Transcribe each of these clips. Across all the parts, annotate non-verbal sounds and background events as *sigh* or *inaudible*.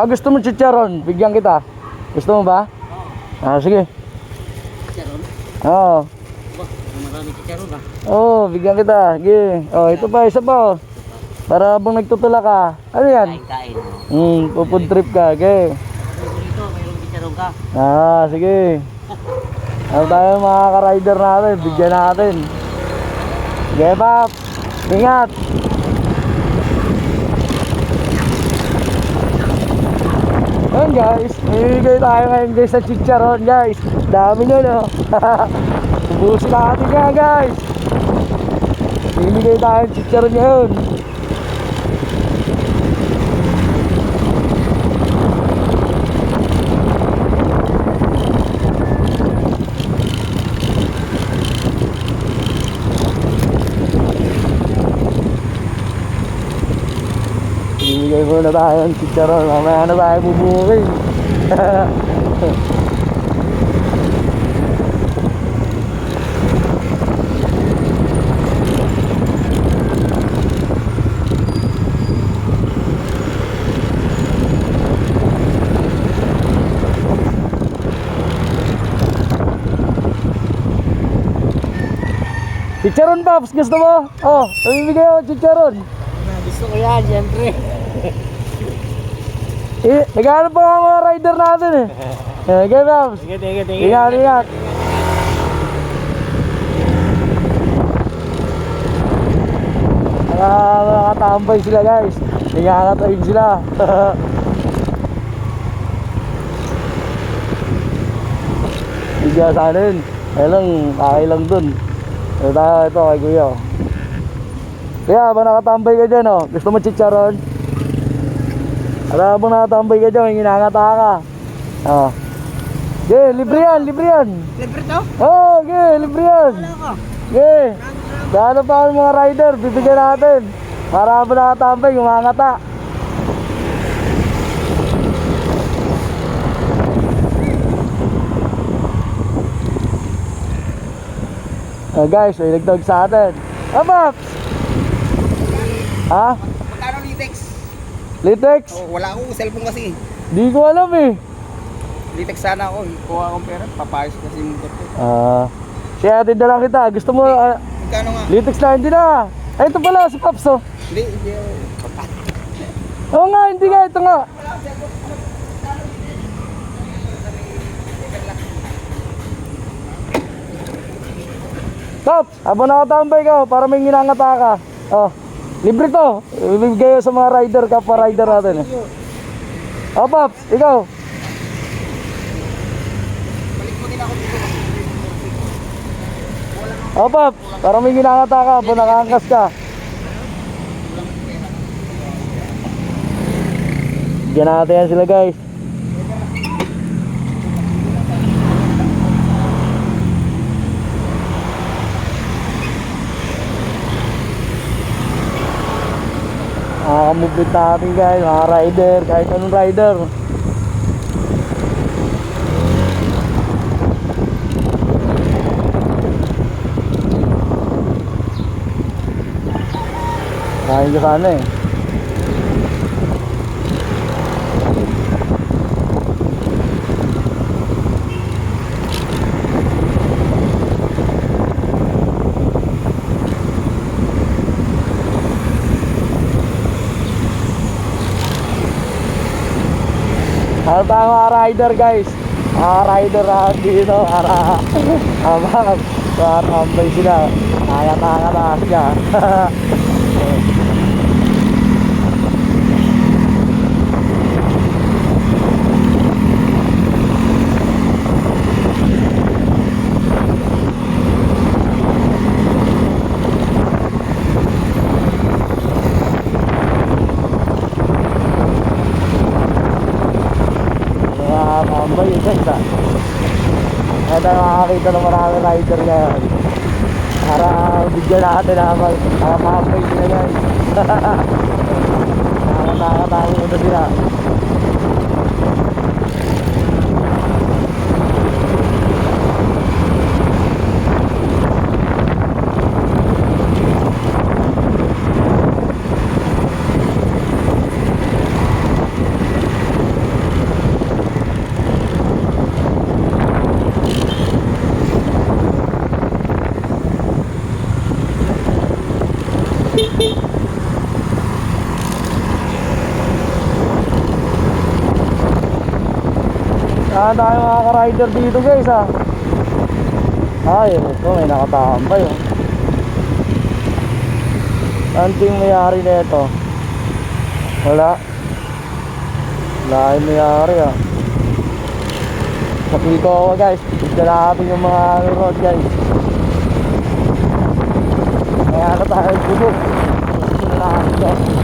Baka gusto mo chicharon, bigyan kita. Gusto mo ba? Ah, sige. Chicharon? Oo. Marami chicharon ba? Oo, bigyan kita. Sige. Oh, ito pa, isa pa. oh. Para habang nagtutula ka. Ano yan? Kain-kain. Hmm, pupud trip ka. Okay. Dito, mayroong chicharon ka. Ah, sige. Ano tayo mga ka-rider natin? Bigyan natin. Sige, Pap. Ingat. Ayun guys, ibigay tayo ngayon guys sa chicharon guys. Dami nyo no. *laughs* Ubusin natin nga guys. Ibigay tayo ng chicharon ngayon. Ibigay muna tayo ng chicharon. Mamaya na tayo bubukin. Chicharon Pops, gusto mo? Oh, ibigay ako chicharon. Gusto ko yan, siyempre. Eh, naghahanap pa mga rider natin eh. *laughs* Eh, Okay, Pops. Sige, sige, sige. Ingat, ingat. Mga nakatambay sila guys. Ingangatayin sila. *laughs* Bigyan sa akin. Kaya lang, kaya lang dun. Ito ito kay Kuya. Kuya, habang nakatambay ka dyan, oh. Gusto mo chicharon? Alam habang nakatambay ka dyan, may ginangata ka. Oh. Okay, libre yan, libre yan. Libre to? Oh, okay, libre yan. Okay. Dahil pa ang mga rider, bibigyan natin. Para habang nakatambay, gumangata. Oh, guys, may nagtawag sa atin. Ah, Paps! Ha? Litex? Oh, wala akong cellphone kasi. Di ko alam eh. Litex sana ako. Kuha akong pera. Papayos kasi yung motor ko. Ah, siya atin na lang kita. Gusto mo, ah, Magkano nga? Litex na, hindi na. Ay, ito pala, si Paps oh. Hindi, hindi. Oo nga, hindi nga, ito nga. Top, habang nakatambay ka, para may ginangata ka. Oh, libre to. Ibigay sa mga rider, kapwa rider natin eh. Oh, Pops, ikaw. Oh, Pops, para may ginangata ka, habang nakangkas ka. Yan sila guys. Makakamubit natin guys, mga rider, kahit anong rider. Kain ka sana eh. Tayo mga rider guys? Mga rider na dito para *laughs* habang para tambay sila. Kaya-kaya na siya. Tayo makakita ng marami rider ngayon. Para bigyan natin naman. *laughs* Nakapapay sila guys. Nakakatawa muna sila. Saan tayo mga ka-rider dito guys ha? Ay, ito may nakatambay oh. Anting mayari na ito? Wala. Wala yung mayari ah. Nakito ako guys. Natin yung mga road guys. Kaya na tayo na natin guys.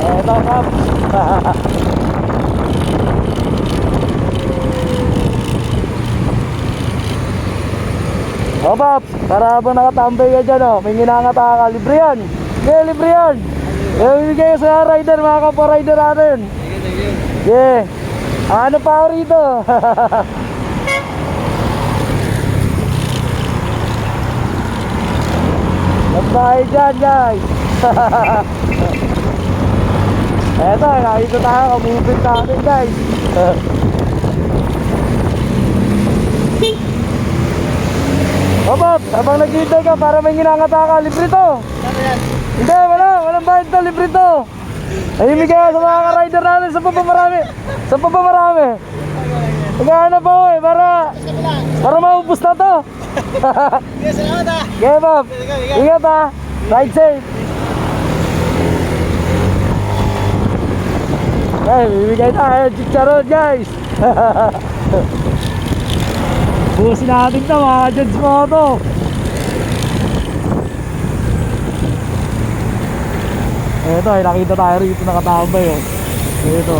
Eto kap. O Paps, para habang nakatambay ka dyan, oh, may ginangata ka, libre yan. Okay, libre yan. Yung bibigay sa rider, mga kapwa-rider natin. Yeah. Ano pa ako rito? *laughs* Nagbahay dyan guys. *laughs* Eto, nakita tayo, kamupit natin guys. *laughs* O Bob, habang naghihintay ka para may ginangata ka, libre to. Hindi, wala. Walang bayad to. Libre to. Ay, bigay sa mga ka-rider natin sa papamarami. Sa papamarami. Naghahanap ako eh, para, para maubos na to. Sige, salamat ah. Okay, Bob. Sige, sige. Ingat ha. Ride safe. Ay, bibigay tayo. Chicharon, guys. *laughs* Busin natin to, mga Jods Moto. Ito, ay nakita tayo rito nakatambay oh. Ito.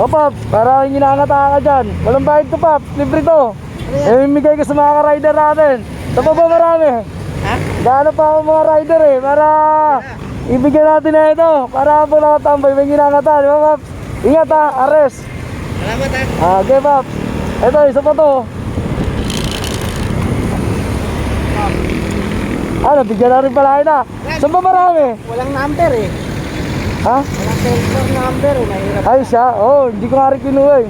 O Paps, para yung ginangata ka dyan. Walang bayad to Paps, libre to. Eh, mimigay ko sa mga ka-rider natin. Ito pa ba marami? Ha? Gaano pa ako mga rider eh, para ibigyan natin na ito. Para habang nakatambay, may ginangata. Di ba Paps? Ingat ha, ares. Salamat ah. Ah, okay Paps. Ito, isa pa to. Ano, bigyan na rin pala na. Saan ba marami? Walang number eh. Ha? Walang telephone number eh. Mahirap. Ay siya, oh, hindi ko nga rin kinuha eh.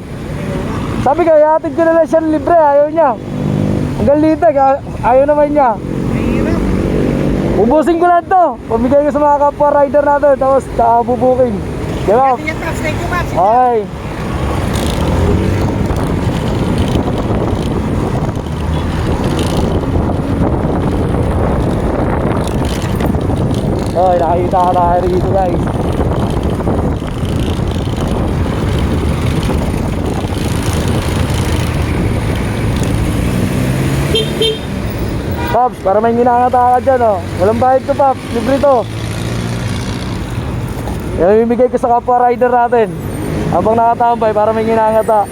Sabi ko, ihatid ko na lang siya libre, ayaw niya. Hanggang litag, ah, ayaw naman niya. Mahirap. Ubusin ko lang to. Pamigay ko sa mga kapwa rider natin, tapos uh, bubukin. Di ba? Sige, Paps. Thank you, Paps. Okay. Okay, nakikita ka tayo rito guys. Pops, para may ginangata ka dyan oh. Walang bayad to Pops, libre to. Yan ibibigay ko sa kapwa rider natin. Habang nakatambay para may ginangata.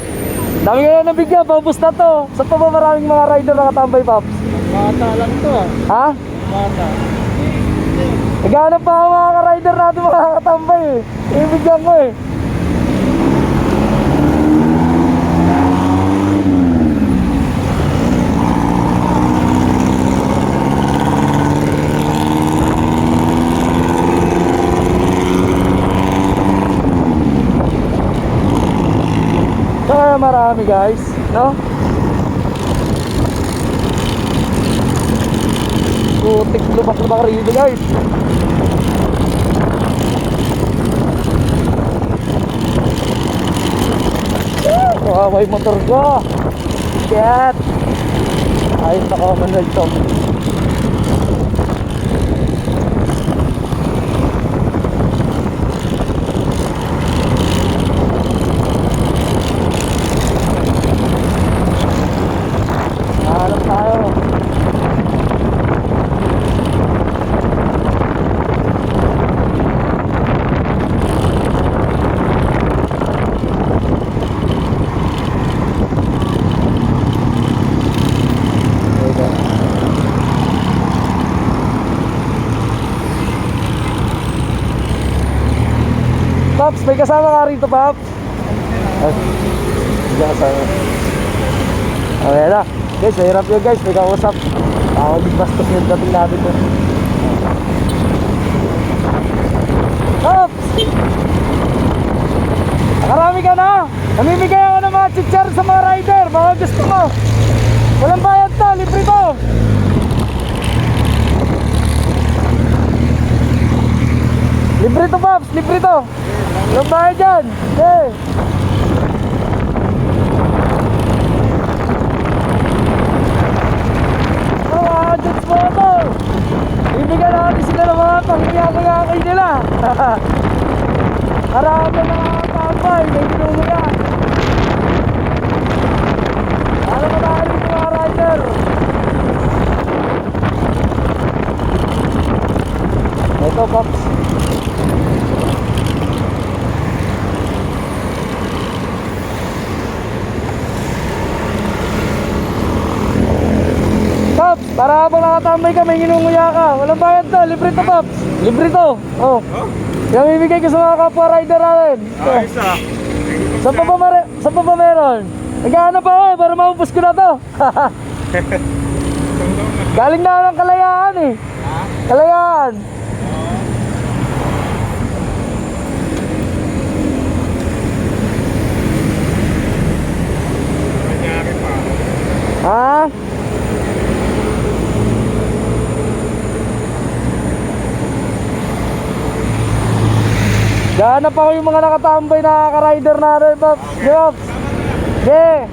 Dami nga na nabigyan, paubos na to. Sa pa ba maraming mga rider nakatambay, Pops? Bata lang to ah. Ha? Bata. Naghanap pa ako mga ka-rider natin mga nakatambay eh. Ibigyan ko eh. Marami guys, no? Putik lubak-lubak rito guys. Nakaway motor ko. Shit. Ayos na Commonwealth to. Nahanap tayo. Teka. Pops, kasama ka rito? Ay, hindi kasama. Okay na. Guys, mahirap yun guys. May kausap. Ako di bastos yung dating natin doon. Pops! Ka na. Namimigay ako ng mga chichar sa mga rider. Baka gusto mo. Walang bayad to. Libre to. Libre to. Walang bayad dyan. Hey. Oh, agents mo to. Ibigyan natin sila ng mga pangingakay nila. *laughs* Marami na mga tambay. May mga rider? Ito, Pops. Pops, para habang nakatambay ka, may ginunguya ka. Walang bayad to, libre to, Pops. Libre to. Oh. Yung bibigay ko sa mga kapwa rider natin. Ayos ah. Saan pa ba, mare- saan pa ba meron? Naghahanap ako eh, para maubos ko na to. *laughs* Galing na ako ng kalayaan eh. Kalayaan. Nangyari pa. Ha? Gahanap ako yung mga nakatambay na ka-rider natin, Pops. Pops. Yeah.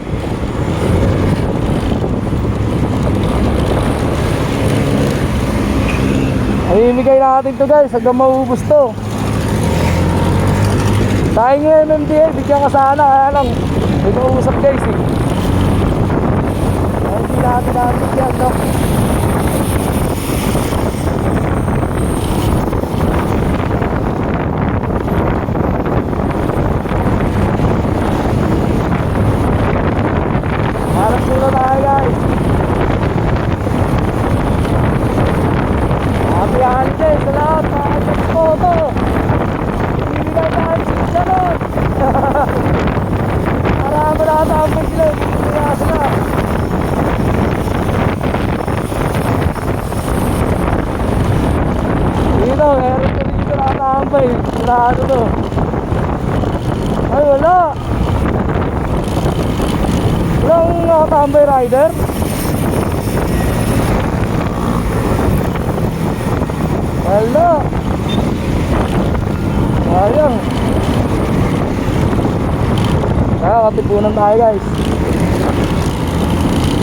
Mamimigay natin to guys hanggang maubos to. Tayo nga MMDA, bigyan ka sana, kaya lang, may mausap guys eh. Kaya hindi natin natin yan, no? Harap muna tayo guys. Happy holidays sa lahat, mga Jack Photo. Bibigay tayo sa salon. Para malatampay sila, bibigay sila. Dito, meron ko dito nakatampay. Sarado to. Ay, wala. Walang nakatambay rider. Wala. Sayang. Kaya katipunan tayo guys.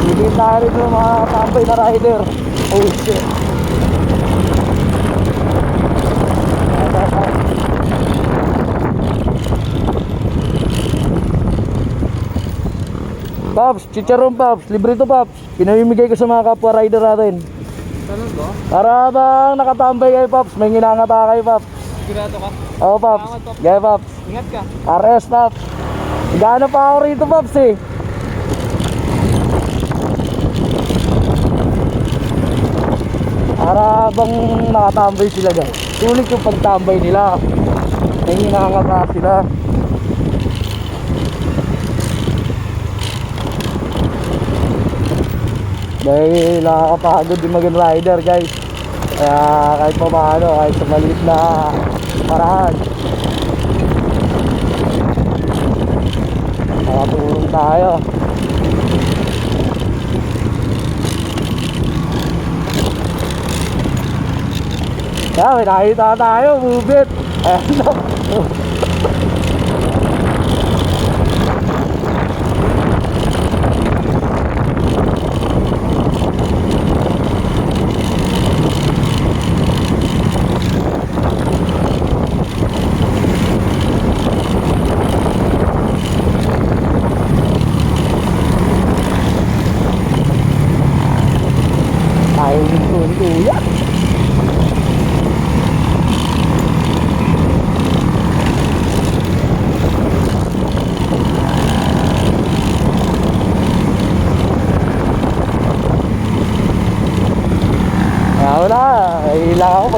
Bibigyan tayo rin ng mga tambay na rider. Oh shit. Pops, chicharon Pops, libre to Pops. Pinamimigay ko sa mga kapwa rider natin. Tanong ko? Para bang nakatambay kayo Pops, may nginangata kayo Pops. Sigurado ka? Oo Pops, gaya Pops. Ingat ka. RS Pops. Gano pa ako rito Pops eh. Para bang nakatambay sila guys. Sulit yung pagtambay nila. May nangangata sila. Dahil nakakapagod yung maging rider guys. Kaya kahit pa paano, kahit sa maliit na paraan. Nakatulong tayo. Kaya may nakita tayo, move it. Ayan o.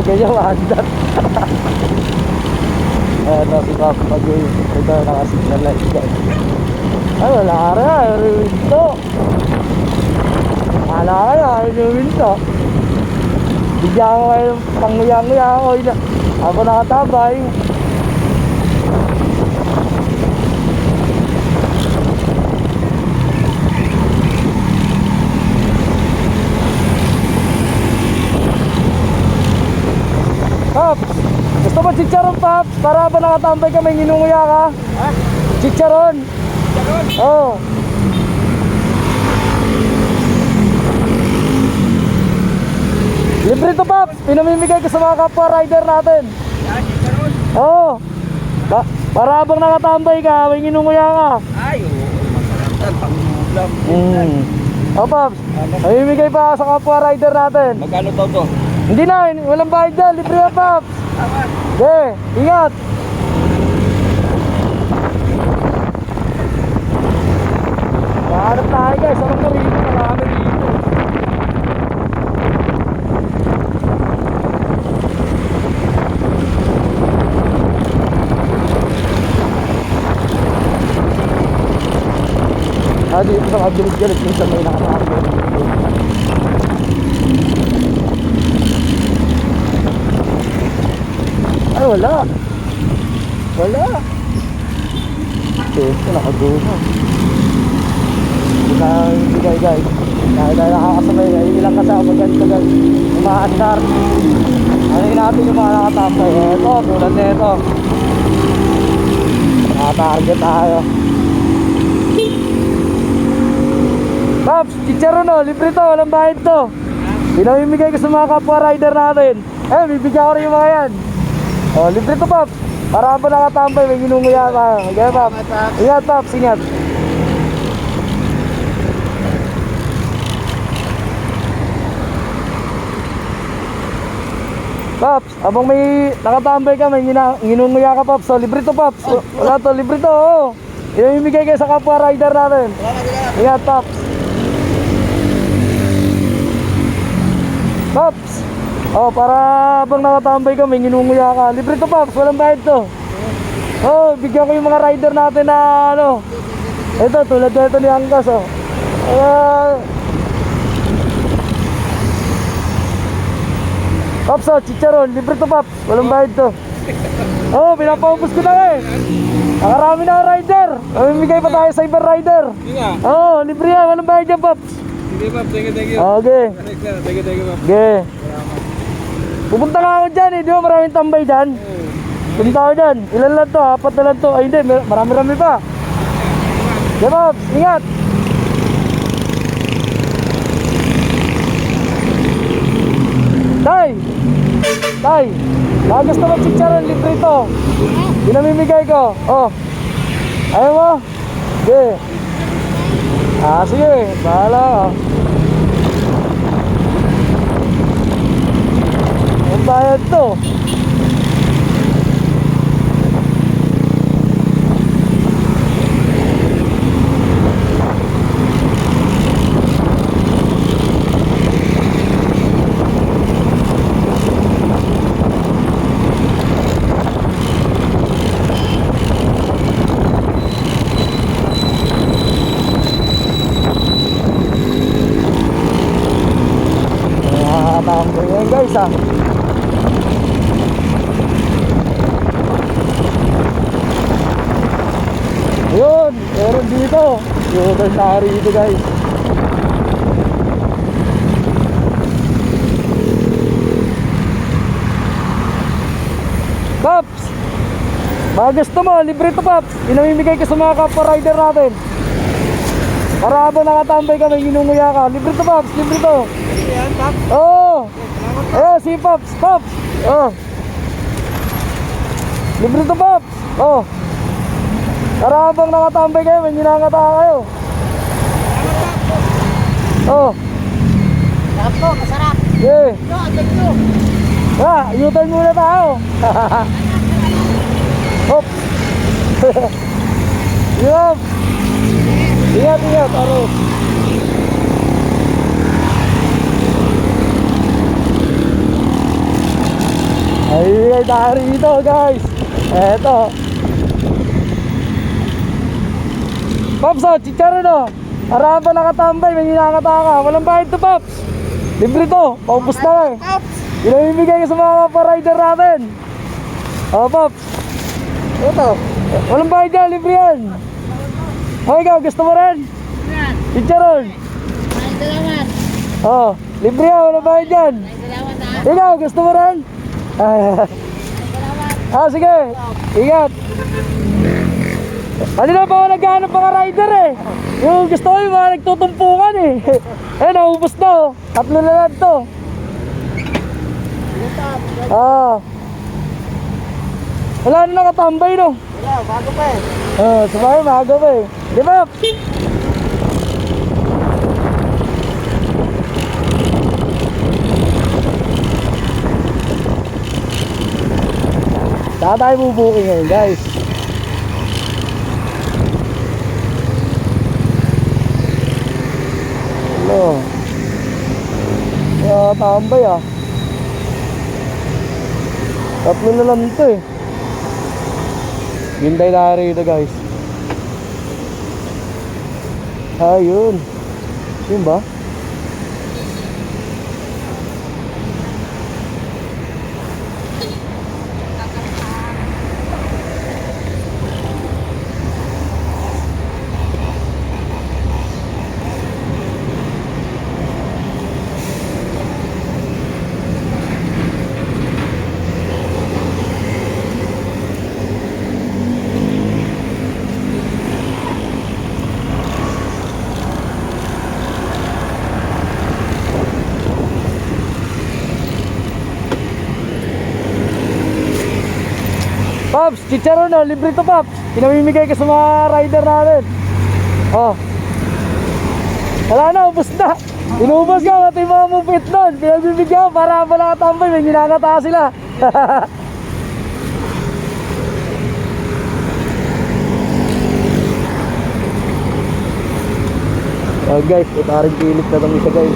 ganyan mahandat. Eto si Pop pag ito nakasignal light guys. Ay, wala ka rin, ayaw rin winto. Wala ka rin, ayaw rin winto. Bigyan ko kayo ng ina- Ako nakatabay. Pops! Gusto mo chicharon, Pops? Para ba nakatambay ka, may nginunguya ka? Ha? Chicharon! Charon! Oo. Oh. Libre to, Pops! Pinamimigay ko sa mga kapwa rider natin. Yan, Charon! Oo. Oh. Ba- para habang nakatambay ka, may nginunguya ka. Ay, oo. Masarap yan. Pangulam. Hmm. Oh, Pops. Mamimigay pa sa kapwa rider natin. Magkano daw to? Hindi na, walang bayad dyan. Libre yan, Pops. Okay, ingat. Mahanap tayo guys, anong na rito? Marami rito. Ah, dito sa kabilis-galit minsan may nakasama. Ay, wala. Wala. Ito, nakaguna. Hindi na bigay guys. Dahil dahil nakakasabay, ay ilang kasama ganito guys. Umaandar. Ano natin yung mga nakatambay? Ito, tulad na ito. Nakatarget tayo. Paps, chicharo no, libre to, walang bayad to. Pinamimigay ko sa mga kapwa rider natin. Eh, bibigyan ko rin yung mga yan. Oh, libre to, Paps. Para pa nakatambay, may ginunguya Paps. Salamat, Paps. Ingat, Paps, ingat. Paps, abang may nakatambay ka, may ginunguya ka, Paps. So, libre to, Paps. Wala to, libre to, oo. Pinamimigay kayo sa kapwa rider natin. Ingat, Paps. Paps. Oh, para habang nakatambay ka, may ginunguya ka. Libre to, Paps. Walang bayad to. Oh, bigyan ko yung mga rider natin na ano. Ito, tulad nito ni Angkas, oh. Ah. Paps, oh, chicharon. Libre to, Paps. Walang bayad to. Oh, pinapaubos ko na eh. Nakarami na rider. Mamimigay pa tayo sa ibang rider. Oh, libre yan. Walang bayad yan, Paps. Sige, Pap. Thank you, thank you. Okay. Thank you, thank you, Pap. Okay. Pupunta nga ako dyan eh. Di ba maraming tambay dyan? Pupunta ako dyan. Ilan lang to? Apat na lang to. Ay hindi. Marami-rami pa. Pops. Ingat. Tay! Tay! Baka gusto mo chicharon libre to. Pinamimigay ko. Oh. Ayaw mo? Sige. Ah, sige. Bahala ka. Bayad to. Nakakatakot yan guys ah. Yun, meron dito. Yun, na rito guys. Pops! Mga gusto mo, libre to Pops. Pinamimigay ko sa mga kapwa rider natin. Para habang nakatambay ka, may ginunguya ka. Libre to Pops, libre to. Yan. Oo! Salamat, Pap. Oh, si Pops, Pops. Oh. Libre to Pops. Oh. Para habang nakatambay kayo, may ginangata kayo. Oh. Sarap po, masarap. Yeah. Ito, ang ganda. Ah, U-turn muna tayo. *laughs* Hop. *laughs* Yup. Ingat, ingat, aro. Ay, tayo rito guys. Eto. Pops, oh, chicharon oh. Arahan pa nakatambay, may hinangata ka. Walang bayad to, Pops. Libre to, paubos na lang. Ang ibigay ko sa mga pa-rider natin. Oh, Pops. Ito. Walang bayad yan, libre yan. Oh, ikaw, gusto mo rin? Chicharon. Salamat. Oh, libre yan, walang bayad yan. Salamat ha. Ikaw, gusto mo rin? Ah sige. Ingat. Kanina pa ako naghahanap mga rider eh. Yung gusto ko yung mga nagtutumpukan eh. *laughs* Eh, naubos na oh. Tatlo na lang to. Ah. Wala na nakatambay no. Wala, bago pa eh. Ah, sabay maaga pa eh. Di ba? Saan tayo bubuking ngayon guys? Kaya tambay ah. Tatlo na lang ito eh. Hintay na rito guys. Ayun. Yun ba? Pops, chicharon na, libre to Pops. Pinamimigay ko sa mga rider natin. Oh. Wala na, ubos na. Inubos ka, pati mga mupit nun. Pinagbibigyan ko para pa nakatambay, may ginagata sila. *laughs* oh guys, ito rin pilit na itong isa guys.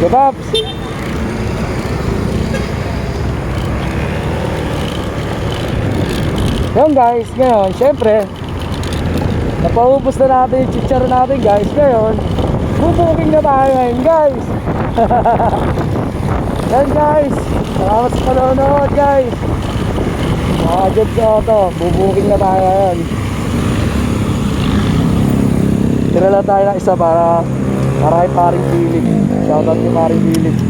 Go Pops! Yun guys, ngayon, syempre, napaubos na natin yung chichar natin guys. Ngayon, bubuking na tayo ngayon guys. *laughs* Yan guys, salamat sa panonood guys. Mga Jobs Auto, bubuking na tayo ngayon. Tira lang tayo ng isa para kay paring Philip. Shoutout kay paring Philip.